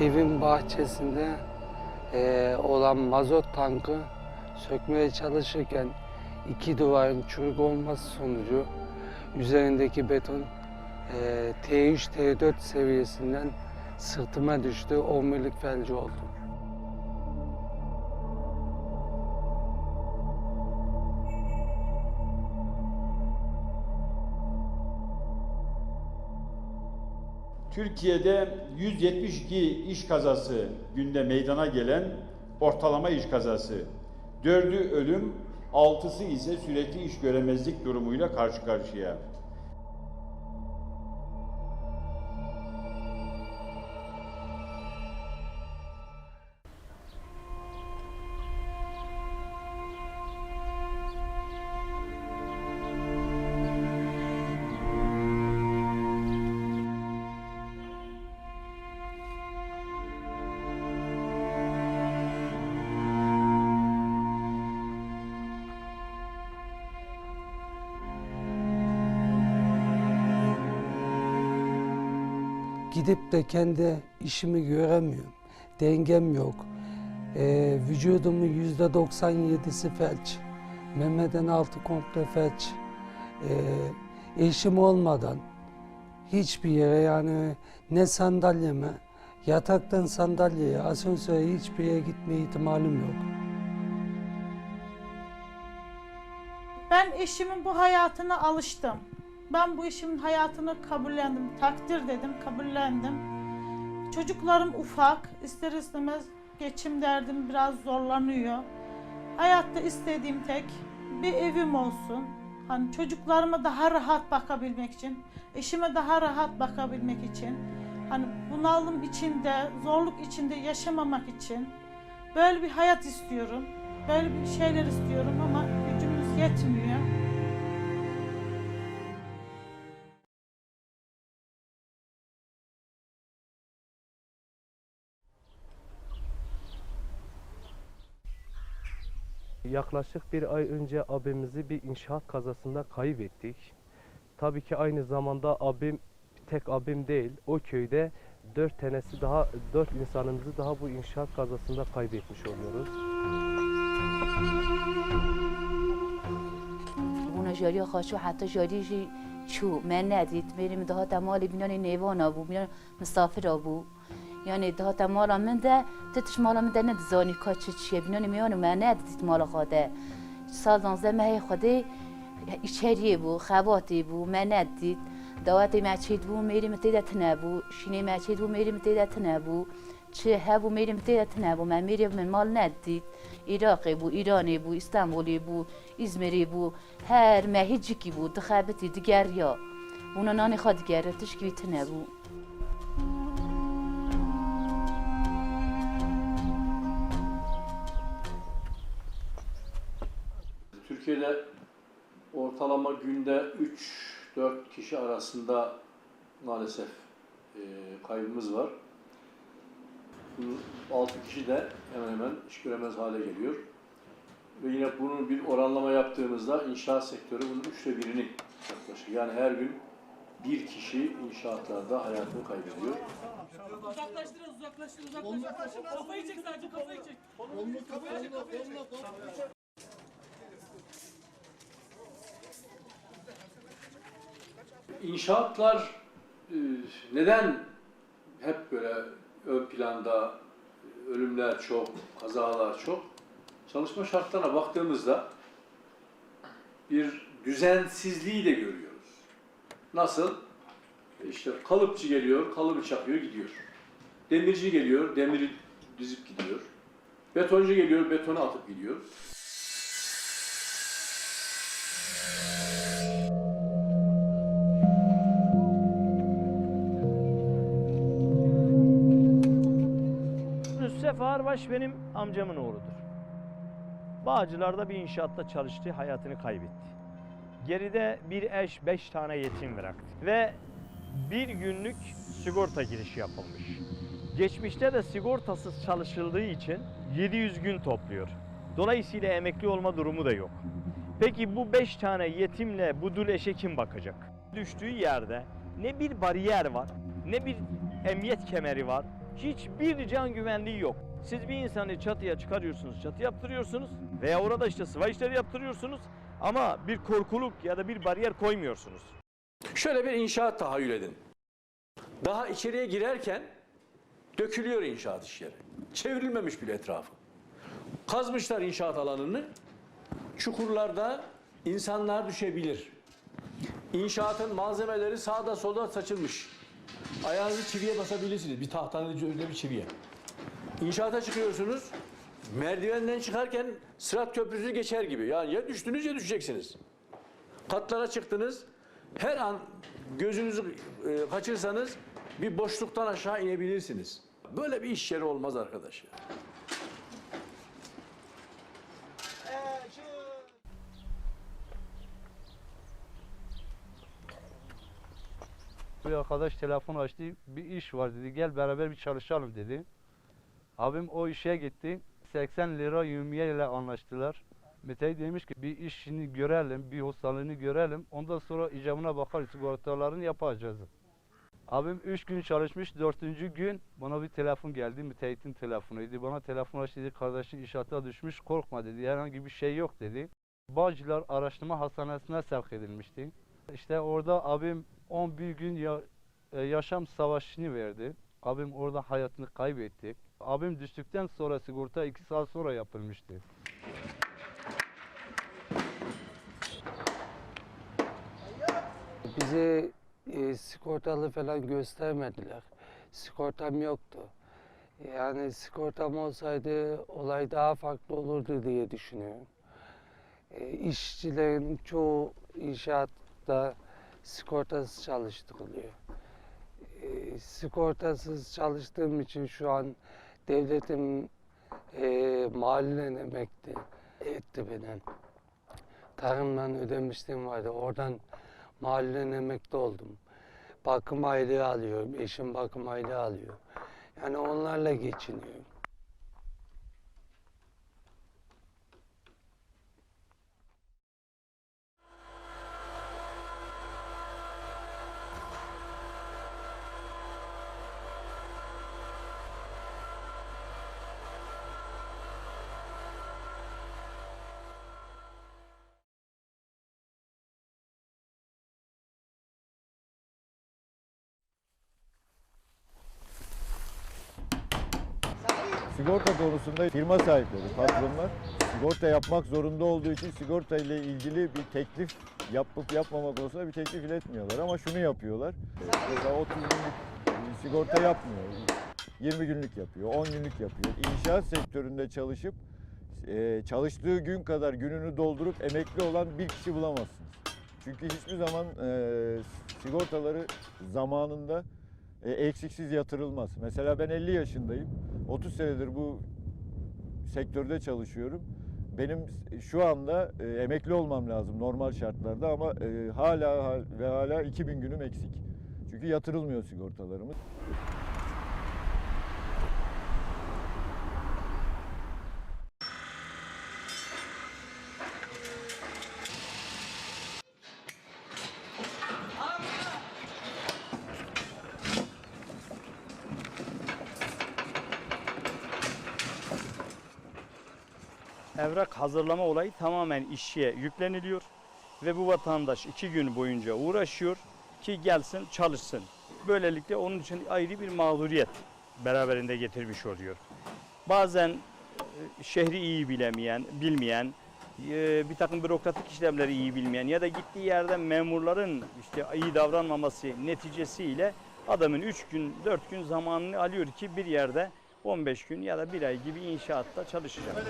evin bahçesinde eee, olan mazot tankı sökmeye çalışırken iki duvarın çürük olması sonucu üzerindeki beton eee, T3 T4 seviyesinden sırtıma düştü. Omurilik felci oldum. Türkiye'de 172 iş kazası günde meydana gelen ortalama iş kazası. Dördü ölüm, altısı ise sürekli iş göremezlik durumuyla karşı karşıya. Gidip de kendi işimi göremiyorum. Dengem yok. Ee, vücudumun yüzde 97'si felç. Memeden altı komple felç. Ee, eşim olmadan hiçbir yere yani ne sandalyeme, yataktan sandalyeye, asansöre hiçbir yere gitme ihtimalim yok. Ben eşimin bu hayatına alıştım. Ben bu eşimin hayatını kabullendim, takdir dedim, kabullendim. Çocuklarım ufak, ister istemez geçim derdim biraz zorlanıyor. Hayatta istediğim tek bir evim olsun. Hani çocuklarıma daha rahat bakabilmek için, eşime daha rahat bakabilmek için, hani bunalım içinde, zorluk içinde yaşamamak için böyle bir hayat istiyorum. Böyle bir şeyler istiyorum ama gücümüz yetmiyor. Yaklaşık bir ay önce abimizi bir inşaat kazasında kaybettik. Tabii ki aynı zamanda abim tek abim değil. O köyde dört tanesi daha dört insanımızı daha bu inşaat kazasında kaybetmiş oluyoruz. اونا جاری خاشو حتی جاری جی چو من ندید میریم ده تمال بینان نیوان بو بینان مسافر بو یعنی دهات مالا منده تتش مالا منده نه زانی کا چی چیه. بینانی میانو منه دیت مالا خوده. سال دانزده مهی خودی ایچریه بو خواتی بو ما نه دیت دواتی مچید بو میری متیدت نبو. شینی مچید بو میری متیدت نبو. چه هبو میریم دت نبو. من میریم من مال نه ندید ایراقی بو ایرانی بو استانبولی بو ازمری بو. هر مهی کی بو دخابتی دیگر یا. اونا نانی خواد گرفتش که بیت نبو. Türkiye'de ortalama günde 3-4 kişi arasında maalesef e, kaybımız var. Bu 6 kişi de hemen hemen iş göremez hale geliyor. Ve yine bunun bir oranlama yaptığımızda inşaat sektörü bunun üçte birini yaklaşık. Yani her gün bir kişi inşaatlarda hayatını kaybediyor. Uzaklaştır, uzaklaştır, uzaklaştır. Kafayı çek sadece, kafayı çek. Kafayı çek, kafayı çek. İnşaatlar e, neden hep böyle ön planda ölümler çok, kazalar çok? Çalışma şartlarına baktığımızda bir düzensizliği de görüyoruz. Nasıl? E İşte kalıpçı geliyor, kalıbı çakıyor, gidiyor. Demirci geliyor, demiri dizip gidiyor. Betoncu geliyor, betonu atıp gidiyor. Ağarbaş benim amcamın oğludur. Bağcılar'da bir inşaatta çalıştı, hayatını kaybetti. Geride bir eş, beş tane yetim bıraktı. Ve bir günlük sigorta girişi yapılmış. Geçmişte de sigortasız çalışıldığı için 700 gün topluyor. Dolayısıyla emekli olma durumu da yok. Peki bu beş tane yetimle bu dul eşe kim bakacak? Düştüğü yerde ne bir bariyer var, ne bir emniyet kemeri var, hiçbir can güvenliği yok. Siz bir insanı çatıya çıkarıyorsunuz, çatı yaptırıyorsunuz veya orada işte sıva işleri yaptırıyorsunuz ama bir korkuluk ya da bir bariyer koymuyorsunuz. Şöyle bir inşaat tahayyül edin. Daha içeriye girerken dökülüyor inşaat iş yeri. Çevrilmemiş bile etrafı. Kazmışlar inşaat alanını. Çukurlarda insanlar düşebilir. İnşaatın malzemeleri sağda solda saçılmış. Ayağınızı çiviye basabilirsiniz. Bir tahtanın üzerinde bir çiviye. İnşaata çıkıyorsunuz. Merdivenden çıkarken Sırat Köprüsü geçer gibi. Yani ya düştünüz ya düşeceksiniz. Katlara çıktınız. Her an gözünüzü e, kaçırsanız bir boşluktan aşağı inebilirsiniz. Böyle bir iş yeri olmaz arkadaş ya. Bir arkadaş telefon açtı. Bir iş var dedi. Gel beraber bir çalışalım dedi. Abim o işe gitti. 80 lira yevmiye ile anlaştılar. Mete demiş ki bir işini görelim, bir hastalığını görelim. Ondan sonra icabına bakarız, sigortalarını yapacağız. Abim 3 gün çalışmış, 4. gün bana bir telefon geldi. Müteahhitin telefonuydu. Bana telefon açtı dedi, kardeşin inşaata düşmüş, korkma dedi. Herhangi bir şey yok dedi. Bağcılar Araştırma Hastanesi'ne sevk edilmişti. İşte orada abim 11 gün ya- e, yaşam savaşını verdi. Abim orada hayatını kaybetti. Abim düştükten sonra sigorta 2 saat sonra yapılmıştı. Bize e, sigortalı falan göstermediler. Sigortam yoktu. Yani sigortam olsaydı olay daha farklı olurdu diye düşünüyorum. E, işçilerin çoğu inşaatta sigortasız çalıştırılıyor. E, sigortasız çalıştığım için şu an devletim e, mahallen emekli etti beni. Tarımdan ödemişliğim vardı. Oradan mahallen emekli oldum. Bakım aylığı alıyorum. Eşim bakım aylığı alıyor. Yani onlarla geçiniyorum. Sigorta konusunda firma sahipleri, patronlar sigorta yapmak zorunda olduğu için sigorta ile ilgili bir teklif yapıp yapmamak konusunda bir teklif iletmiyorlar. Ama şunu yapıyorlar. Mesela 30 günlük sigorta yapmıyor. 20 günlük yapıyor, 10 günlük yapıyor. İnşaat sektöründe çalışıp e, çalıştığı gün kadar gününü doldurup emekli olan bir kişi bulamazsınız. Çünkü hiçbir zaman e, sigortaları zamanında e, eksiksiz yatırılmaz. Mesela ben 50 yaşındayım. 30 senedir bu sektörde çalışıyorum. Benim şu anda e, emekli olmam lazım normal şartlarda ama e, hala hal- ve hala 2000 günüm eksik. Çünkü yatırılmıyor sigortalarımız. Hazırlama olayı tamamen işçiye yükleniliyor ve bu vatandaş iki gün boyunca uğraşıyor ki gelsin çalışsın. Böylelikle onun için ayrı bir mağduriyet beraberinde getirmiş oluyor. Bazen e, şehri iyi bilemeyen, bilmeyen, e, bir takım bürokratik işlemleri iyi bilmeyen ya da gittiği yerde memurların işte iyi davranmaması neticesiyle adamın 3 gün 4 gün zamanını alıyor ki bir yerde 15 gün ya da bir ay gibi inşaatta çalışacak.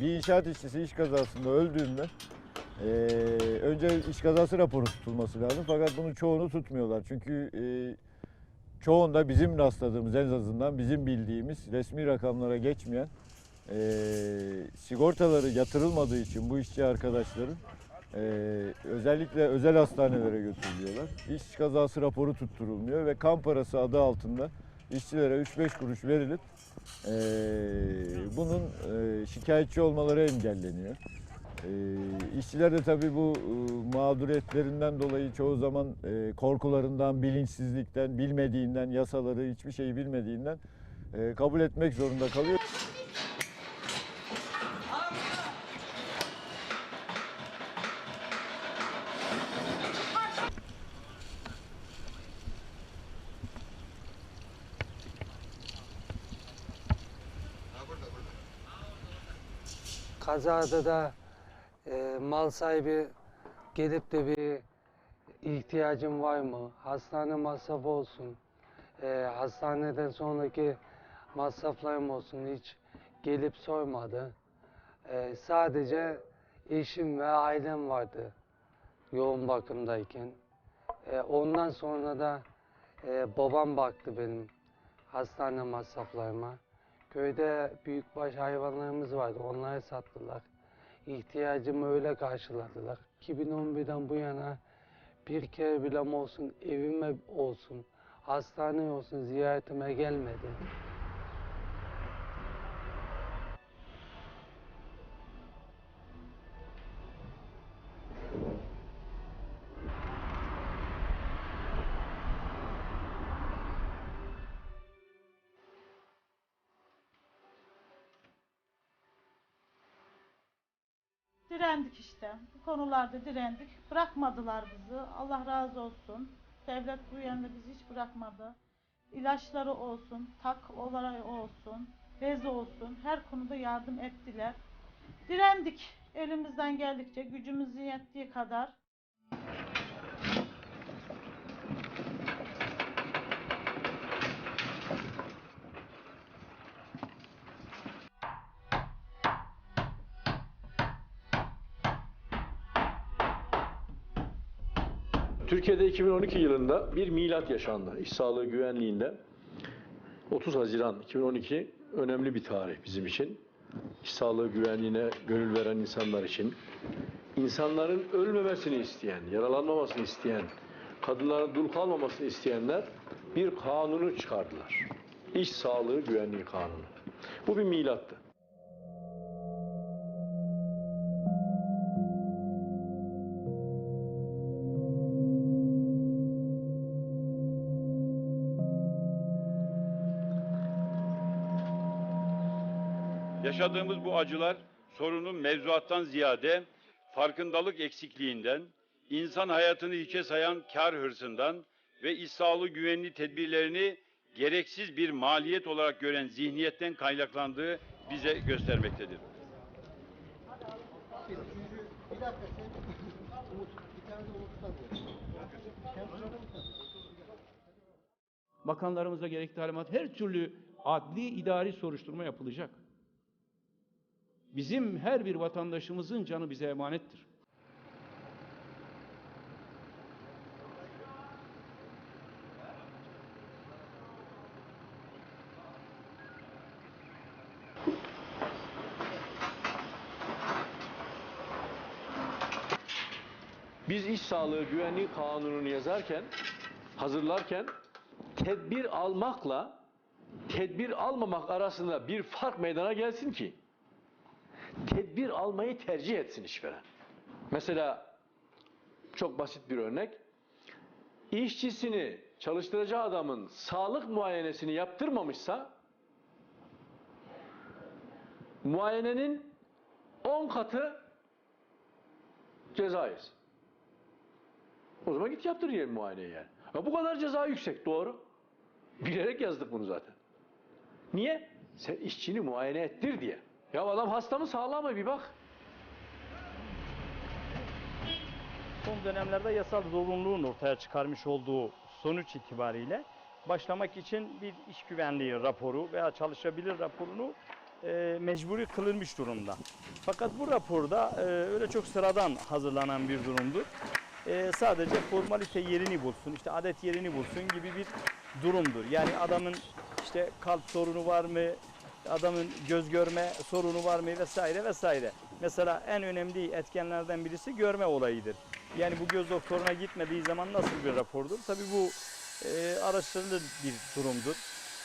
Bir inşaat işçisi iş kazasında öldüğünde e, önce iş kazası raporu tutulması lazım. Fakat bunun çoğunu tutmuyorlar. Çünkü e, çoğunda bizim rastladığımız en azından bizim bildiğimiz resmi rakamlara geçmeyen e, sigortaları yatırılmadığı için bu işçi arkadaşların e, özellikle özel hastanelere götürülüyorlar. İş kazası raporu tutturulmuyor ve kan parası adı altında işçilere 3-5 kuruş verilip e, bunun e, şikayetçi olmaları engelleniyor. E, işçiler de tabii bu e, mağduriyetlerinden dolayı çoğu zaman e, korkularından, bilinçsizlikten, bilmediğinden, yasaları hiçbir şeyi bilmediğinden e, kabul etmek zorunda kalıyor. Kazada da e, mal sahibi gelip de bir ihtiyacın var mı? Hastane masrafı olsun. E, hastaneden sonraki masraflarım olsun hiç gelip sormadı. E, sadece eşim ve ailem vardı yoğun bakımdayken. E, ondan sonra da e, babam baktı benim hastane masraflarıma. Köyde büyükbaş hayvanlarımız vardı. Onları sattılar. İhtiyacımı öyle karşıladılar. 2011'den bu yana bir kere bile olsun evime olsun, hastane olsun ziyaretime gelmedi. İşte. Bu konularda direndik. Bırakmadılar bizi. Allah razı olsun. Devlet bu yönde bizi hiç bırakmadı. İlaçları olsun, tak olarak olsun, bez olsun her konuda yardım ettiler. Direndik. Elimizden geldikçe, gücümüzün yettiği kadar. Türkiye'de 2012 yılında bir milat yaşandı iş sağlığı güvenliğinde. 30 Haziran 2012 önemli bir tarih bizim için. İş sağlığı güvenliğine gönül veren insanlar için. İnsanların ölmemesini isteyen, yaralanmamasını isteyen, kadınların dul kalmamasını isteyenler bir kanunu çıkardılar. İş sağlığı güvenliği kanunu. Bu bir milattı. Yaşadığımız bu acılar sorunun mevzuattan ziyade farkındalık eksikliğinden, insan hayatını hiçe sayan kar hırsından ve iş sağlığı güvenliği tedbirlerini gereksiz bir maliyet olarak gören zihniyetten kaynaklandığı bize göstermektedir. Bakanlarımıza gerekli talimat her türlü adli idari soruşturma yapılacak. Bizim her bir vatandaşımızın canı bize emanettir. Biz iş sağlığı güvenliği kanununu yazarken, hazırlarken tedbir almakla tedbir almamak arasında bir fark meydana gelsin ki tedbir almayı tercih etsin işveren. Mesela çok basit bir örnek. İşçisini çalıştıracağı adamın sağlık muayenesini yaptırmamışsa muayenenin 10 katı ceza yesin. O zaman git yaptır diyelim muayeneyi yani. Ya bu kadar ceza yüksek doğru. Bilerek yazdık bunu zaten. Niye? Sen işçini muayene ettir diye. Ya adam hasta mı sağlam mı bir bak. Son dönemlerde yasal zorunluluğun ortaya çıkarmış olduğu sonuç itibariyle başlamak için bir iş güvenliği raporu veya çalışabilir raporunu e, mecburi kılınmış durumda. Fakat bu raporda e, öyle çok sıradan hazırlanan bir durumdur. E, sadece formalite yerini bulsun, işte adet yerini bulsun gibi bir durumdur. Yani adamın işte kalp sorunu var mı, adamın göz görme sorunu var mı vesaire vesaire. Mesela en önemli etkenlerden birisi görme olayıdır. Yani bu göz doktoruna gitmediği zaman nasıl bir rapordur? Tabii bu e, araştırılır bir durumdur.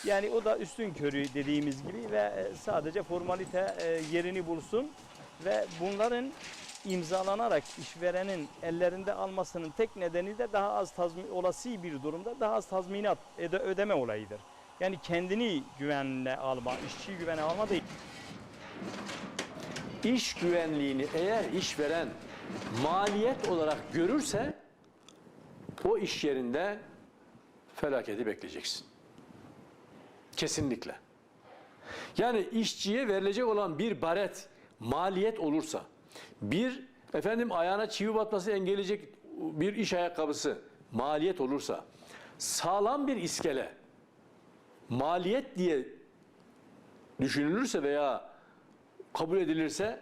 Yani o da üstün körü dediğimiz gibi ve e, sadece formalite e, yerini bulsun ve bunların imzalanarak işverenin ellerinde almasının tek nedeni de daha az tazmin olası bir durumda daha az tazminat öde- ödeme olayıdır. Yani kendini güvenle alma, işçiyi güvene alma değil. İş güvenliğini eğer işveren maliyet olarak görürse o iş yerinde felaketi bekleyeceksin. Kesinlikle. Yani işçiye verilecek olan bir baret maliyet olursa, bir efendim ayağına çivi batması engelleyecek bir iş ayakkabısı maliyet olursa, sağlam bir iskele maliyet diye düşünülürse veya kabul edilirse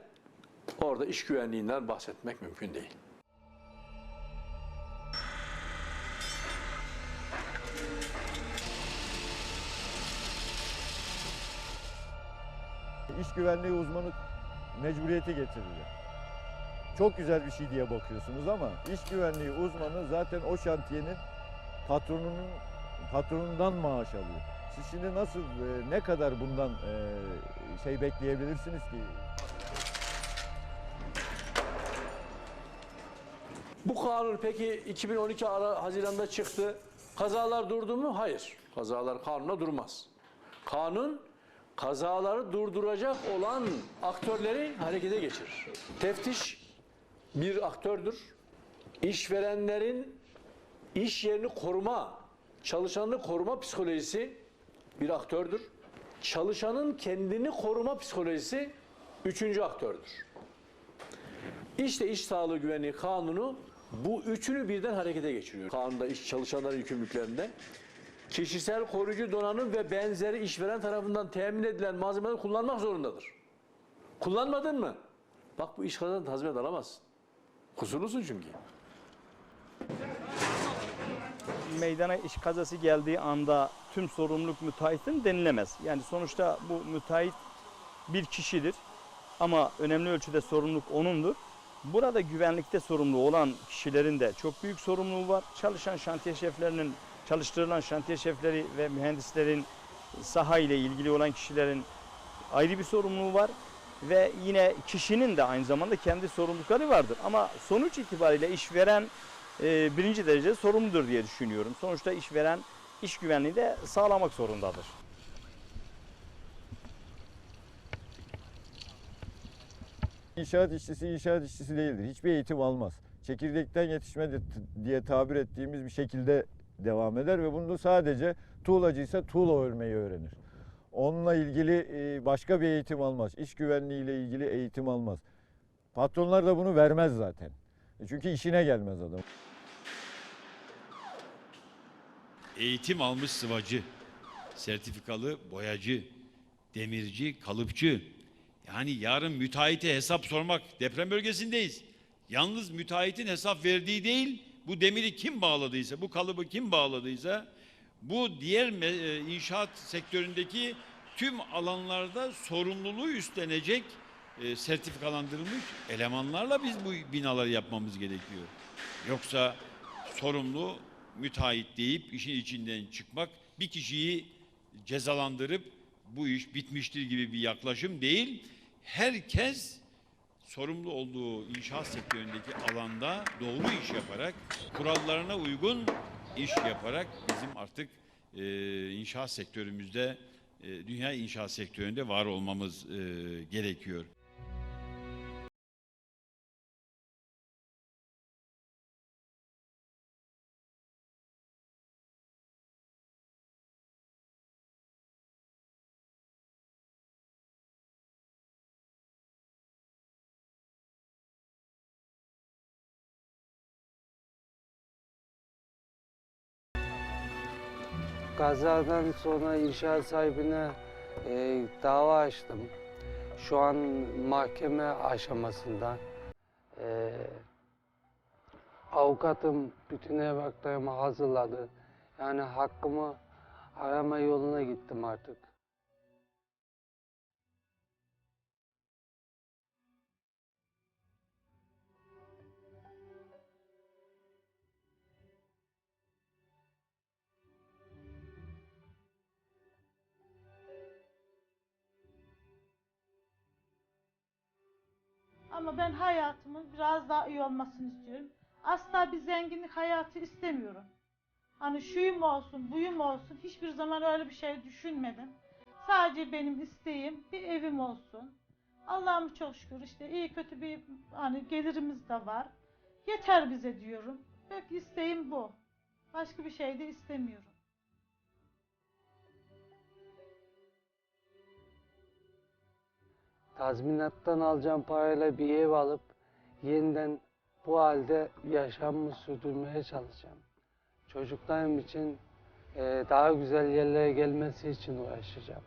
orada iş güvenliğinden bahsetmek mümkün değil. İş güvenliği uzmanı mecburiyeti getirir. Çok güzel bir şey diye bakıyorsunuz ama iş güvenliği uzmanı zaten o şantiyenin patronunun patronundan maaş alıyor. Siz şimdi nasıl e, ne kadar bundan e, şey bekleyebilirsiniz ki? Bu kanun peki 2012 ara Haziran'da çıktı. Kazalar durdu mu? Hayır. Kazalar kanuna durmaz. Kanun kazaları durduracak olan aktörleri harekete geçirir. Teftiş bir aktördür. İşverenlerin iş yerini koruma, çalışanını koruma psikolojisi bir aktördür. Çalışanın kendini koruma psikolojisi üçüncü aktördür. İşte iş sağlığı güvenliği kanunu bu üçünü birden harekete geçiriyor. Kanunda iş çalışanların yükümlülüklerinde kişisel koruyucu donanım ve benzeri işveren tarafından temin edilen malzemeleri kullanmak zorundadır. Kullanmadın mı? Bak bu iş kazanı tazminat alamazsın. Kusurlusun çünkü. meydana iş kazası geldiği anda tüm sorumluluk müteahhitin denilemez. Yani sonuçta bu müteahhit bir kişidir ama önemli ölçüde sorumluluk onundur. Burada güvenlikte sorumlu olan kişilerin de çok büyük sorumluluğu var. Çalışan şantiye şeflerinin, çalıştırılan şantiye şefleri ve mühendislerin saha ile ilgili olan kişilerin ayrı bir sorumluluğu var. Ve yine kişinin de aynı zamanda kendi sorumlulukları vardır. Ama sonuç itibariyle işveren e, birinci derece sorumludur diye düşünüyorum. Sonuçta işveren iş güvenliği de sağlamak zorundadır. İnşaat işçisi inşaat işçisi değildir. Hiçbir eğitim almaz. Çekirdekten yetişme diye tabir ettiğimiz bir şekilde devam eder ve bunu sadece tuğlacıysa tuğla örmeyi öğrenir. Onunla ilgili e, başka bir eğitim almaz. İş güvenliğiyle ilgili eğitim almaz. Patronlar da bunu vermez zaten. E, Çünkü işine gelmez adam. Eğitim almış sıvacı, sertifikalı boyacı, demirci, kalıpçı. Yani yarın müteahhite hesap sormak, deprem bölgesindeyiz. Yalnız müteahhitin hesap verdiği değil, bu demiri kim bağladıysa, bu kalıbı kim bağladıysa, bu diğer e, inşaat sektöründeki tüm alanlarda sorumluluğu üstlenecek e, sertifikalandırılmış elemanlarla biz bu binaları yapmamız gerekiyor. Yoksa sorumlu müteahhit deyip işin içinden çıkmak bir kişiyi cezalandırıp bu iş bitmiştir gibi bir yaklaşım değil. Herkes sorumlu olduğu inşaat sektöründeki alanda doğru iş yaparak, kurallarına uygun iş yaparak bizim artık e, inşaat sektörümüzde, e, dünya inşaat sektöründe var olmamız e, gerekiyor. Kazadan sonra inşaat sahibine e, dava açtım. Şu an mahkeme aşamasında. E, avukatım bütün evraklarımı hazırladı. Yani hakkımı arama yoluna gittim artık. Hayatımın biraz daha iyi olmasını istiyorum. Asla bir zenginlik hayatı istemiyorum. Hani şuyum olsun, buyum olsun hiçbir zaman öyle bir şey düşünmedim. Sadece benim isteğim bir evim olsun. Allah'ım çok şükür işte iyi kötü bir hani gelirimiz de var. Yeter bize diyorum. Tek isteğim bu. Başka bir şey de istemiyorum. Tazminattan alacağım parayla bir ev alıp yeniden bu halde yaşamımı sürdürmeye çalışacağım. Çocuklarım için eee, daha güzel yerlere gelmesi için uğraşacağım.